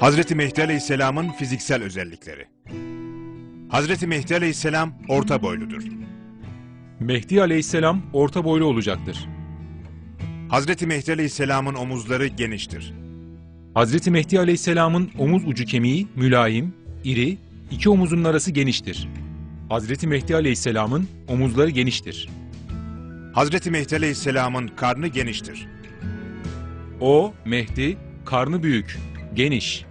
Hazreti Mehdi Aleyhisselam'ın fiziksel özellikleri. Hazreti Mehdi Aleyhisselam orta boyludur. Mehdi aleyhisselam orta boylu olacaktır. Hazreti Mehdi Aleyhisselam'ın omuzları geniştir. Hazreti Mehdi aleyhisselamın omuz ucu kemiği mülayim, iri, iki omuzun arası geniştir. Hazreti Mehdi aleyhisselamın omuzları geniştir. Hazreti Mehdi Aleyhisselam'ın karnı geniştir. O, Mehdi, karnı büyük, geniş.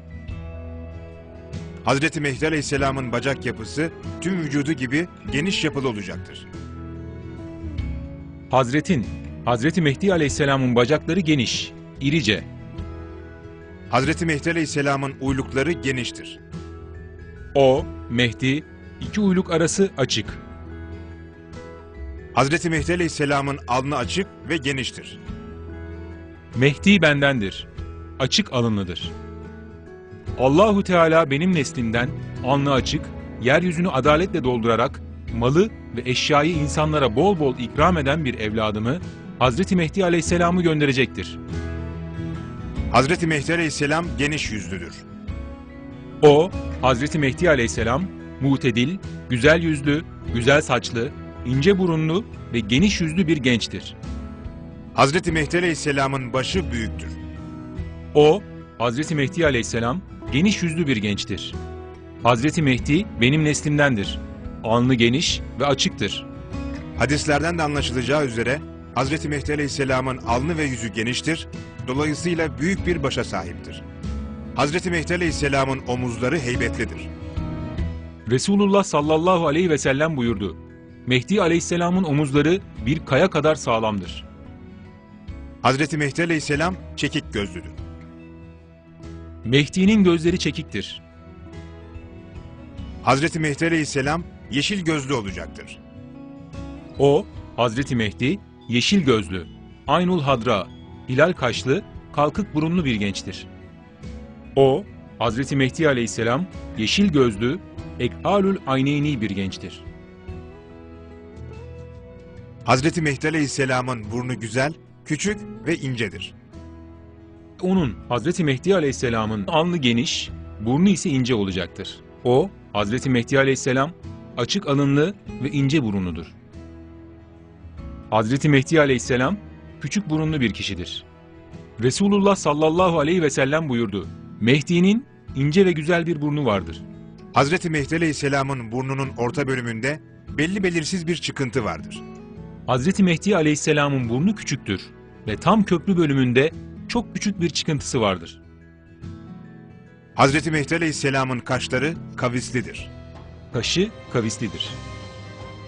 Hazreti Mehdi Aleyhisselam'ın bacak yapısı tüm vücudu gibi geniş yapılı olacaktır. Hazretin, Hazreti Mehdi aleyhisselamın bacakları geniş, irice. Hazreti Mehdi Aleyhisselam'ın uylukları geniştir. O, Mehdi, iki uyluk arası açık. Hazreti Mehdi Aleyhisselam'ın alnı açık ve geniştir. Mehdi bendendir. Açık alınlıdır. Allahu Teala benim neslimden alnı açık, yeryüzünü adaletle doldurarak malı ve eşyayı insanlara bol bol ikram eden bir evladımı Hazreti Mehdi Aleyhisselam'ı gönderecektir. Hazreti Mehdi Aleyhisselam geniş yüzlüdür. O, Hazreti Mehdi Aleyhisselam, mutedil, güzel yüzlü, güzel saçlı, ince burunlu ve geniş yüzlü bir gençtir. Hazreti Mehdi Aleyhisselam'ın başı büyüktür. O, Hazreti Mehdi aleyhisselam geniş yüzlü bir gençtir. Hazreti Mehdi benim neslimdendir. Alnı geniş ve açıktır. Hadislerden de anlaşılacağı üzere Hazreti Mehdi Aleyhisselam'ın alnı ve yüzü geniştir, dolayısıyla büyük bir başa sahiptir. Hazreti Mehdi Aleyhisselam'ın omuzları heybetlidir. Resulullah sallallahu aleyhi ve sellem buyurdu. Mehdi aleyhisselamın omuzları bir kaya kadar sağlamdır. Hazreti Mehdi Aleyhisselam çekik gözlüdür. Mehdi'nin gözleri çekiktir. Hazreti Mehdi Aleyhisselam yeşil gözlü olacaktır. O, Hazreti Mehdi, yeşil gözlü, aynul hadra, hilal kaşlı, kalkık burunlu bir gençtir. O, Hazreti Mehdi aleyhisselam, yeşil gözlü, ekhalül ayneyni bir gençtir. Hazreti Mehdi Aleyhisselam'ın burnu güzel, küçük ve incedir. Onun, Hazreti Mehdi aleyhisselamın alnı geniş, burnu ise ince olacaktır. O, Hazreti Mehdi aleyhisselam, açık alınlı ve ince burunludur. Hazreti Mehdi aleyhisselam, küçük burunlu bir kişidir. Resulullah sallallahu aleyhi ve sellem buyurdu. Mehdi'nin ince ve güzel bir burnu vardır. Hazreti Mehdi Aleyhisselam'ın burnunun orta bölümünde belli belirsiz bir çıkıntı vardır. Hazreti Mehdi aleyhisselamın burnu küçüktür ve tam köprü bölümünde çok küçük bir çıkıntısı vardır. Hazreti Mehdi Aleyhisselam'ın kaşları kavislidir. Kaşı kavislidir.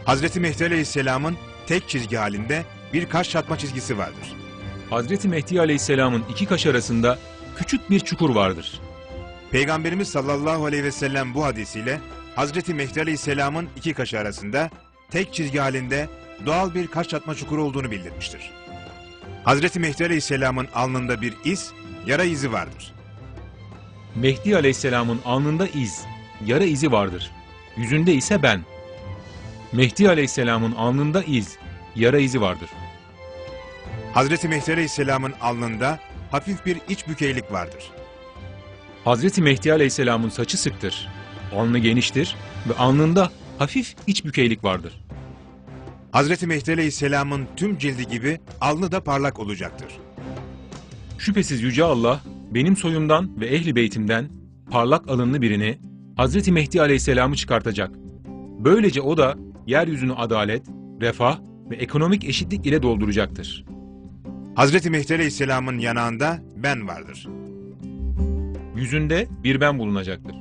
Hazreti Mehdi Aleyhisselam'ın tek çizgi halinde bir kaş çatma çizgisi vardır. Hazreti Mehdi aleyhisselamın iki kaş arasında küçük bir çukur vardır. Peygamberimiz sallallahu aleyhi ve sellem bu hadisiyle Hazreti Mehdi Aleyhisselam'ın iki kaşı arasında tek çizgi halinde doğal bir kaş çatma çukuru olduğunu bildirmiştir. Hazreti Mehdi Aleyhisselam'ın alnında bir iz, yara izi vardır. Mehdi aleyhisselamın alnında iz, yara izi vardır. Yüzünde ise ben. Mehdi aleyhisselamın alnında iz, yara izi vardır. Hazreti Mehdi Aleyhisselam'ın alnında hafif bir iç bükeylik vardır. Hazreti Mehdi aleyhisselamın saçı sıktır. Alnı geniştir ve alnında hafif iç bükeylik vardır. Hazreti Mehdi Aleyhisselam'ın tüm cildi gibi alnı da parlak olacaktır. Şüphesiz Yüce Allah benim soyumdan ve ehli beytimden parlak alınlı birini Hazreti Mehdi Aleyhisselam'ı çıkartacak. Böylece o da yeryüzünü adalet, refah ve ekonomik eşitlik ile dolduracaktır. Hazreti Mehdi Aleyhisselam'ın yanağında ben vardır. Yüzünde bir ben bulunacaktır.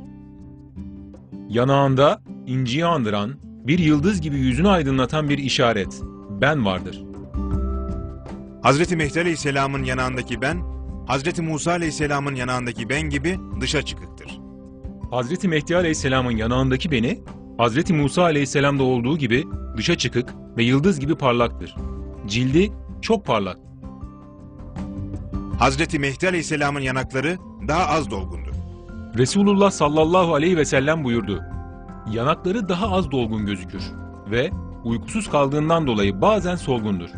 Yanağında inciyi andıran, bir yıldız gibi yüzünü aydınlatan bir işaret, ben vardır. Hazreti Mehdi Aleyhisselam'ın yanağındaki ben, Hazreti Musa Aleyhisselam'ın yanağındaki ben gibi dışa çıkıktır. Hazreti Mehdi Aleyhisselam'ın yanağındaki beni, Hazreti Musa Aleyhisselam'da olduğu gibi dışa çıkık ve yıldız gibi parlaktır. Cildi çok parlak. Hazreti Mehdi Aleyhisselam'ın yanakları daha az dolgundur. Resulullah sallallahu aleyhi ve sellem buyurdu. Yanakları daha az dolgun gözükür ve uykusuz kaldığından dolayı bazen solgundur.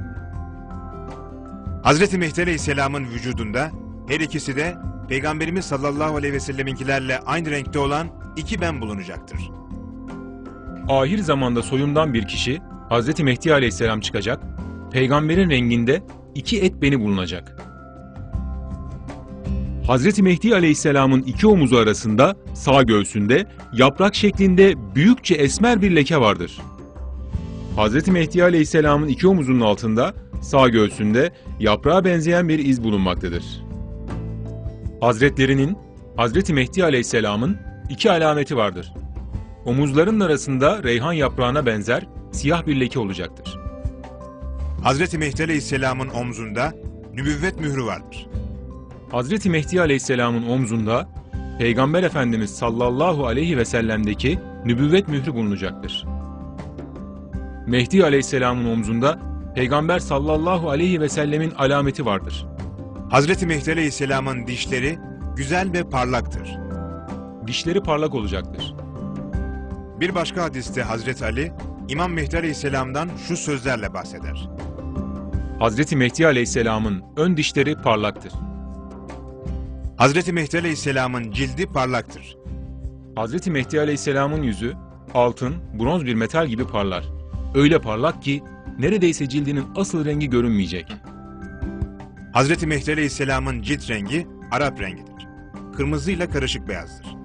Hazreti Mehdi Aleyhisselam'ın vücudunda her ikisi de Peygamberimiz sallallahu aleyhi ve selleminkilerle aynı renkte olan iki ben bulunacaktır. Ahir zamanda soyumdan bir kişi, Hz. Mehdi aleyhisselam çıkacak, peygamberin renginde iki et beni bulunacak. Hz. Mehdi aleyhisselamın iki omuzu arasında sağ göğsünde yaprak şeklinde büyükçe esmer bir leke vardır. Hz. Mehdi aleyhisselamın iki omuzunun altında sağ göğsünde yaprağa benzeyen bir iz bulunmaktadır. Hazretlerinin, Hz. Mehdi aleyhisselamın iki alameti vardır. Omuzların arasında reyhan yaprağına benzer siyah bir leke olacaktır. Hazreti Mehdi aleyhisselamın omzunda nübüvvet mührü vardır. Hazreti Mehdi Aleyhisselam'ın omzunda Peygamber Efendimiz sallallahu aleyhi ve sellem'deki nübüvvet mührü bulunacaktır. Mehdi Aleyhisselam'ın omzunda Peygamber sallallahu aleyhi ve sellemin alameti vardır. Hazreti Mehdi aleyhisselamın dişleri güzel ve parlaktır. Dişleri parlak olacaktır. Bir başka hadiste Hazreti Ali, İmam Mehdi aleyhisselamdan şu sözlerle bahseder. Hazreti Mehdi Aleyhisselam'ın ön dişleri parlaktır. Hazreti Mehdi aleyhisselamın cildi parlaktır. Hazreti Mehdi Aleyhisselam'ın yüzü altın, bronz bir metal gibi parlar. Öyle parlak ki neredeyse cildinin asıl rengi görünmeyecek. Hazreti Mehdi aleyhisselamın cilt rengi Arap rengidir. Kırmızıyla karışık beyazdır.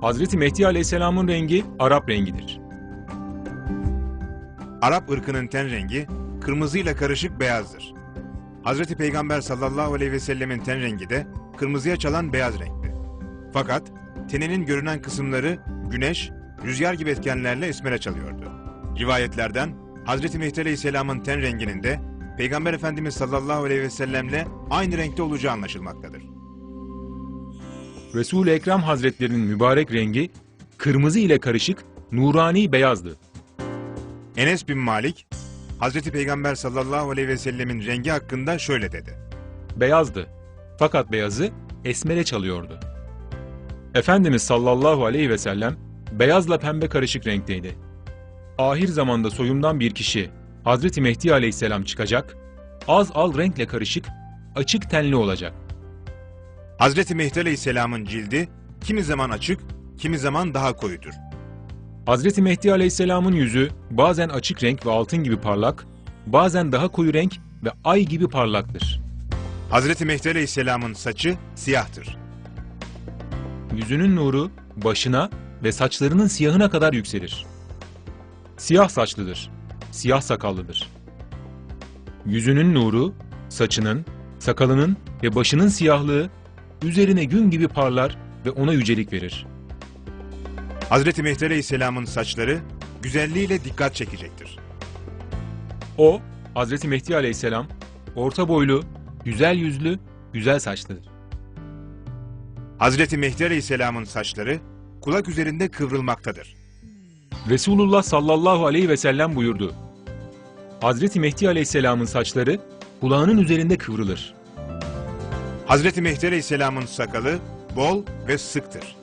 Hazreti Mehdi Aleyhisselam'ın rengi Arap rengidir. Arap ırkının ten rengi kırmızıyla karışık beyazdır. Hazreti Peygamber sallallahu aleyhi ve sellemin ten rengi de kırmızıya çalan beyaz renkti. Fakat teninin görünen kısımları güneş, rüzgar gibi etkenlerle esmere çalıyordu. Rivayetlerden Hazreti Mehdi aleyhisselamın ten renginin de Peygamber Efendimiz sallallahu aleyhi ve sellemle aynı renkte olacağı anlaşılmaktadır. Resul-i Ekrem Hazretlerinin mübarek rengi kırmızı ile karışık nurani beyazdı. Enes bin Malik, Hazreti Peygamber sallallahu aleyhi ve sellemin rengi hakkında şöyle dedi. Beyazdı. Fakat beyazı esmere çalıyordu. Efendimiz sallallahu aleyhi ve sellem beyazla pembe karışık renkteydi. Ahir zamanda soyumdan bir kişi Hazreti Mehdi aleyhisselam çıkacak, az al renkle karışık, açık tenli olacak. Hazreti Mehdi aleyhisselamın cildi kimi zaman açık, kimi zaman daha koyudur. Hazreti Mehdi Aleyhisselam'ın yüzü bazen açık renk ve altın gibi parlak, bazen daha koyu renk ve ay gibi parlaktır. Hazreti Mehdi aleyhisselamın saçı siyahtır. Yüzünün nuru başına ve saçlarının siyahına kadar yükselir. Siyah saçlıdır, siyah sakallıdır. Yüzünün nuru, saçının, sakalının ve başının siyahlığı üzerine gün gibi parlar ve ona yücelik verir. Hazreti Mehdi aleyhisselamın saçları güzelliğiyle dikkat çekecektir. O, Hazreti Mehdi Aleyhisselam, orta boylu, güzel yüzlü, güzel saçlıdır. Hazreti Mehdi aleyhisselamın saçları kulak üzerinde kıvrılmaktadır. Resulullah sallallahu aleyhi ve sellem buyurdu. Hazreti Mehdi aleyhisselamın saçları kulağının üzerinde kıvrılır. Hazreti Mehdi aleyhisselamın sakalı bol ve sıktır.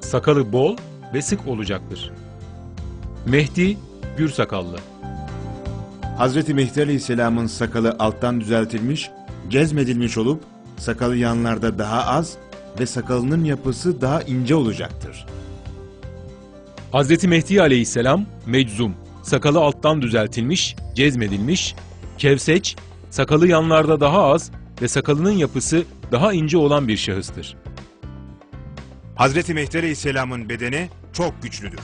Sakalı bol ve sık olacaktır. Mehdi gür sakallı. Hazreti Mehdi aleyhisselamın sakalı alttan düzeltilmiş, cezmedilmiş olup sakalı yanlarda daha az ve sakalının yapısı daha ince olacaktır. Hazreti Mehdi aleyhisselam meczum, sakalı alttan düzeltilmiş, cezmedilmiş, kevseç, sakalı yanlarda daha az ve sakalının yapısı daha ince olan bir şahıstır. Hazreti Mehdi aleyhisselamın bedeni çok güçlüdür.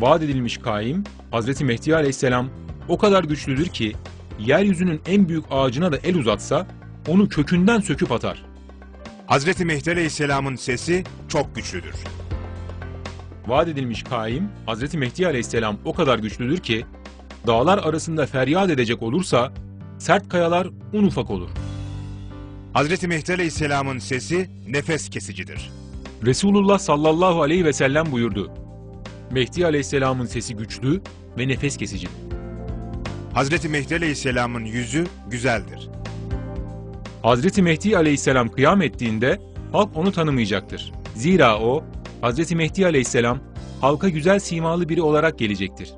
Vaat edilmiş kaim, Hazreti Mehdi aleyhisselam o kadar güçlüdür ki, yeryüzünün en büyük ağacına da el uzatsa, onu kökünden söküp atar. Hazreti Mehdi aleyhisselamın sesi çok güçlüdür. Vaat edilmiş kaim, Hazreti Mehdi aleyhisselam o kadar güçlüdür ki, dağlar arasında feryat edecek olursa, sert kayalar un ufak olur. Hazreti Mehdi aleyhisselamın sesi nefes kesicidir. Resulullah sallallahu aleyhi ve sellem buyurdu. Mehdi aleyhisselamın sesi güçlü ve nefes kesici. Hazreti Mehdi aleyhisselamın yüzü güzeldir. Hazreti Mehdi aleyhisselam kıyam ettiğinde halk onu tanımayacaktır. Zira o, Hazreti Mehdi aleyhisselam halka güzel simalı biri olarak gelecektir.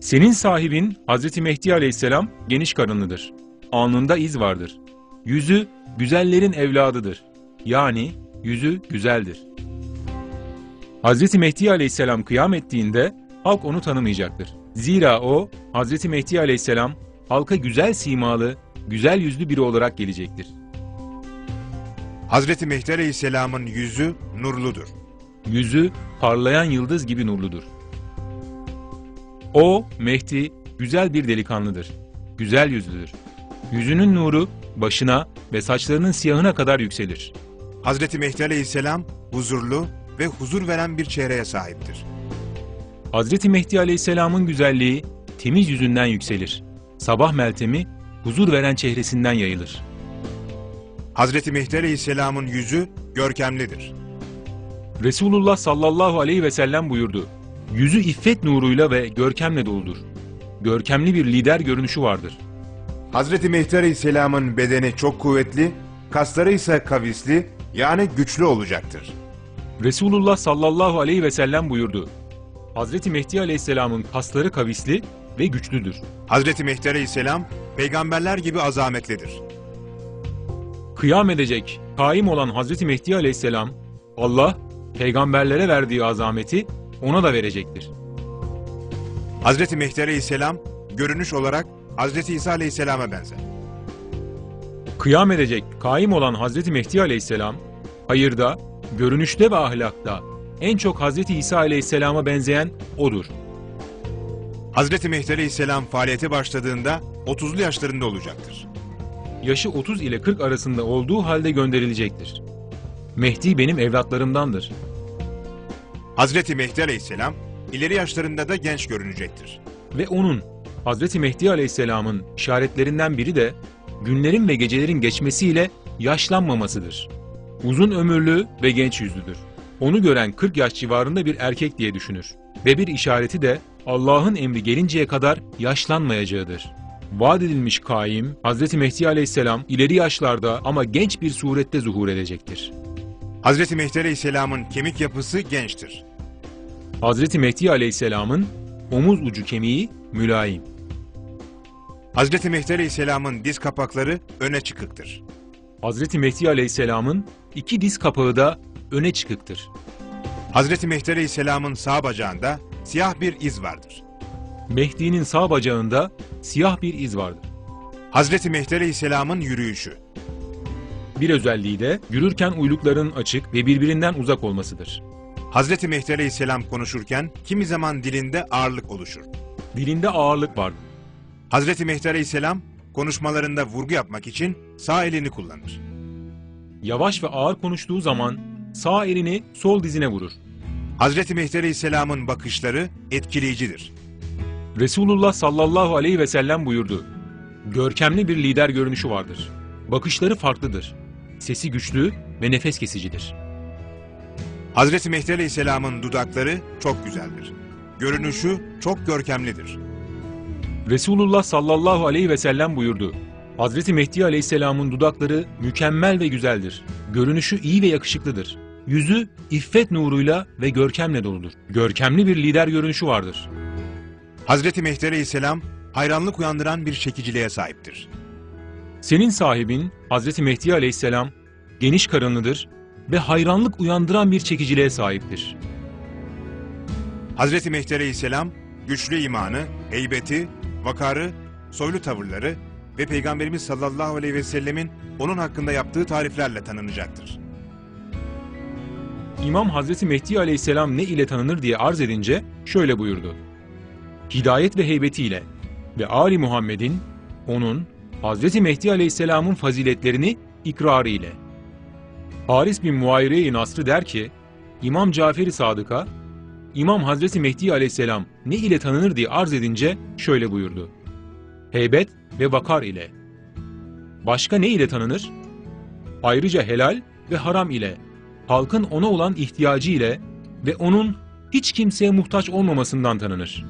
Senin sahibin Hazreti Mehdi aleyhisselam geniş karınlıdır. alnında iz vardır. Yüzü güzellerin evladıdır. Yani yüzü güzeldir. Hazreti Mehdi aleyhisselam kıyam ettiğinde halk onu tanımayacaktır. Zira o Hazreti Mehdi aleyhisselam halka güzel simalı, güzel yüzlü biri olarak gelecektir. Hazreti Mehdi Aleyhisselam'ın yüzü nurludur. Yüzü parlayan yıldız gibi nurludur. O, Mehdi, güzel bir delikanlıdır. Güzel yüzlüdür. Yüzünün nuru başına ve saçlarının siyahına kadar yükselir. Hazreti Mehdi Aleyhisselam huzurlu ve huzur veren bir çehreye sahiptir. Hazreti Mehdi Aleyhisselam'ın güzelliği temiz yüzünden yükselir. Sabah meltemi huzur veren çehresinden yayılır. Hazreti Mehdi Aleyhisselam'ın yüzü görkemlidir. Resulullah sallallahu aleyhi ve sellem buyurdu. Yüzü iffet nuruyla ve görkemle doludur. Görkemli bir lider görünüşü vardır. Hazreti Mehdi Aleyhisselam'ın bedeni çok kuvvetli, kasları ise kavisli yani güçlü olacaktır. Resulullah sallallahu aleyhi ve sellem buyurdu. Hazreti Mehdi aleyhisselamın kasları kavisli ve güçlüdür. Hazreti Mehdi Aleyhisselam peygamberler gibi azametlidir. Kıyam edecek, kaim olan Hazreti Mehdi aleyhisselam, Allah peygamberlere verdiği azameti ona da verecektir. Hazreti Mehdi Aleyhisselam görünüş olarak Hazreti İsa Aleyhisselam'a benzer. Kıyam edecek, kaim olan Hazreti Mehdi aleyhisselam, hayırda, görünüşte ve ahlakta en çok Hazreti İsa aleyhisselama benzeyen odur. Hazreti Mehdi Aleyhisselam faaliyete başladığında 30'lu yaşlarında olacaktır. Yaşı 30 ile 40 arasında olduğu halde gönderilecektir. Mehdi benim evlatlarımdandır. Hazreti Mehdi Aleyhisselam ileri yaşlarında da genç görünecektir. Ve onun, Hazreti Mehdi Aleyhisselam'ın işaretlerinden biri de günlerin ve gecelerin geçmesiyle yaşlanmamasıdır. Uzun ömürlü ve genç yüzlüdür. Onu gören 40 yaş civarında bir erkek diye düşünür. Ve bir işareti de Allah'ın emri gelinceye kadar yaşlanmayacağıdır. Vaat edilmiş kaim, Hazreti Mehdi Aleyhisselam ileri yaşlarda ama genç bir surette zuhur edecektir. Hazreti Mehdi Aleyhisselam'ın kemik yapısı gençtir. Hazreti Mehdi Aleyhisselam'ın omuz ucu kemiği mülayim. Hazreti Mehdi Aleyhisselam'ın diz kapakları öne çıkıktır. Hazreti Mehdi Aleyhisselam'ın iki diz kapağı da öne çıkıktır. Hazreti Mehdi Aleyhisselam'ın sağ bacağında siyah bir iz vardır. Mehdi'nin sağ bacağında siyah bir iz vardır. Hazreti Mehdi Aleyhisselam'ın yürüyüşü. Bir özelliği de yürürken uylukların açık ve birbirinden uzak olmasıdır. Hazreti Mehdi Aleyhisselam konuşurken kimi zaman dilinde ağırlık oluşur. Dilinde ağırlık vardır. Hazreti Mehdi Aleyhisselam konuşmalarında vurgu yapmak için sağ elini kullanır. Yavaş ve ağır konuştuğu zaman sağ elini sol dizine vurur. Hazreti Mehdi Aleyhisselam'ın bakışları etkileyicidir. Resulullah sallallahu aleyhi ve sellem buyurdu. Görkemli bir lider görünüşü vardır. Bakışları farklıdır. Sesi güçlü ve nefes kesicidir. Hazreti Mehdi Aleyhisselam'ın dudakları çok güzeldir. Görünüşü çok görkemlidir. Resulullah sallallahu aleyhi ve sellem buyurdu. Hazreti Mehdi aleyhisselamın dudakları mükemmel ve güzeldir. Görünüşü iyi ve yakışıklıdır. Yüzü iffet nuruyla ve görkemle doludur. Görkemli bir lider görünüşü vardır. Hazreti Mehdi Aleyhisselam hayranlık uyandıran bir çekiciliğe sahiptir. Senin sahibin Hazreti Mehdi aleyhisselam geniş karınlıdır ve hayranlık uyandıran bir çekiciliğe sahiptir. Hazreti Mehdi Aleyhisselam güçlü imanı, heybeti, vakarı, soylu tavırları ve Peygamberimiz sallallahu aleyhi ve sellemin onun hakkında yaptığı tariflerle tanınacaktır. İmam Hazreti Mehdi aleyhisselam ne ile tanınır diye arz edince şöyle buyurdu. Hidayet ve heybetiyle ve Ali Muhammed'in, onun, Hazreti Mehdi aleyhisselamın faziletlerini ikrarı ile. Haris bin Muayire-i Nasrı der ki, İmam Cafer-i Sadık'a, İmam Hazreti Mehdi aleyhisselam ne ile tanınır diye arz edince şöyle buyurdu. Heybet ve vakar ile. Başka ne ile tanınır? Ayrıca helal ve haram ile, halkın ona olan ihtiyacı ile ve onun hiç kimseye muhtaç olmamasından tanınır.